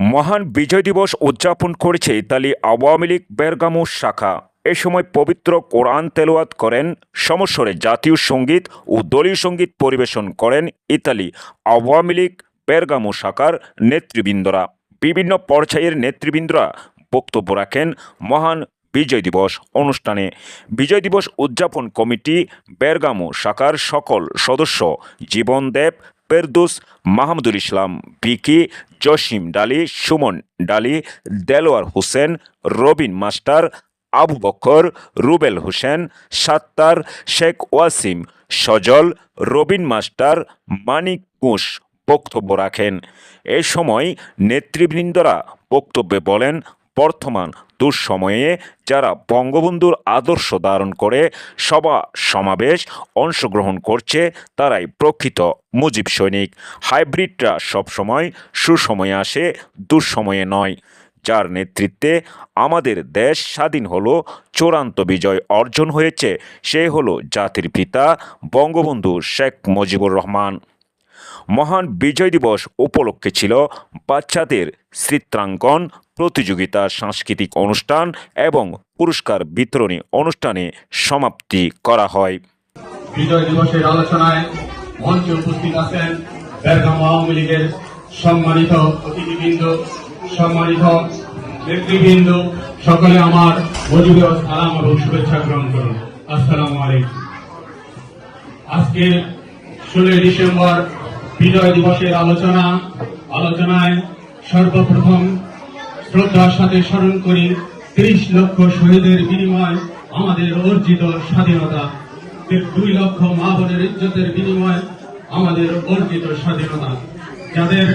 মহান বিজয় দিবস উদযাপন করেছে ইতালি আওয়ামী লীগ বেরগামো শাখা। এ সময় পবিত্র কোরআন তেলাওয়াত করেন, সমস্বরে জাতীয় সংগীত ও দলীয় সংগীত পরিবেশন করেন ইতালি আওয়ামী লীগ বেরগামো শাখার নেতৃবৃন্দরা। বিভিন্ন পর্যায়ের নেতৃবৃন্দরা বক্তব্য রাখেন মহান বিজয় দিবস অনুষ্ঠানে। বিজয় দিবস উদযাপন কমিটি বেরগামো শাখার সকল সদস্য জীবন দেব পেরদুস, মাহমুদুল ইসলাম ভিকি জসিম ডালি, সুমন ডালি, দেলোয়ার হোসেন, রবিন মাস্টার, আবু বকর রুবেল হোসেন, সাত্তার, শেখ ওয়াসিম, সজল, রবিন মাস্টার, মানিক ঘোষ বক্তব্য রাখেন। এ সময় নেতৃবৃন্দরা বক্তব্যে বলেন বর্তমান দুঃসময়ে যারা বঙ্গবন্ধুর আদর্শ ধারণ করে সভা সমাবেশ অংশগ্রহণ করছে, তারাই প্রকৃত মুজিব সৈনিক। হাইব্রিডরা সবসময় সুসময়ে আসে, দুঃসময়ে নয়। যার নেতৃত্বে আমাদের দেশ স্বাধীন হলো, চূড়ান্ত বিজয় অর্জন হয়েছে, সে হলো জাতির পিতা বঙ্গবন্ধু শেখ মুজিবুর রহমান। মহান বিজয় দিবস উপলক্ষে ছিল বাচ্চাদের চিত্রাঙ্কন, প্রতিযোগিতা, সাংস্কৃতিক অনুষ্ঠান এবং পুরস্কার বিতরণী অনুষ্ঠানে সমাপ্তি করা হয়। বিজয় দিবসের আলোচনায় মঞ্চে উপস্থিত আছেন বেরগাম আওয়ামী লীগের সম্মানিত অতিথিবৃন্দ, সম্মানিত নেতৃবৃন্দ, সকলে আমার মজিবুর সালাম এবং শুভেচ্ছা গ্রহণ করুন। আসসালামু আলাইকুম। আজকে ষোলোই ডিসেম্বর বিজয় দিবসের আলোচনা আলোচনায় সর্বপ্রথম শ্রদ্ধার সাথে স্মরণ করি ত্রিশ লক্ষ শহীদের বিনিময় আমাদের অর্জিত স্বাধীনতা। দুই লক্ষ মা বোনের ইজ্জতের বিনিময় আমাদের অর্জিত স্বাধীনতা। যাদের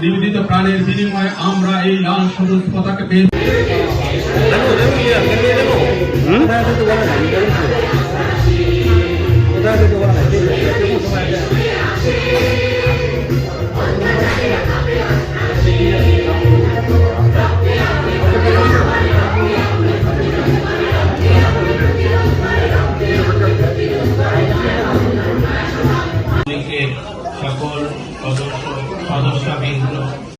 নিবেদিত প্রাণের বিনিময়ে আমরা এই লাল সবুজ পতাকা পেয়ে 好的，好的，下面一个。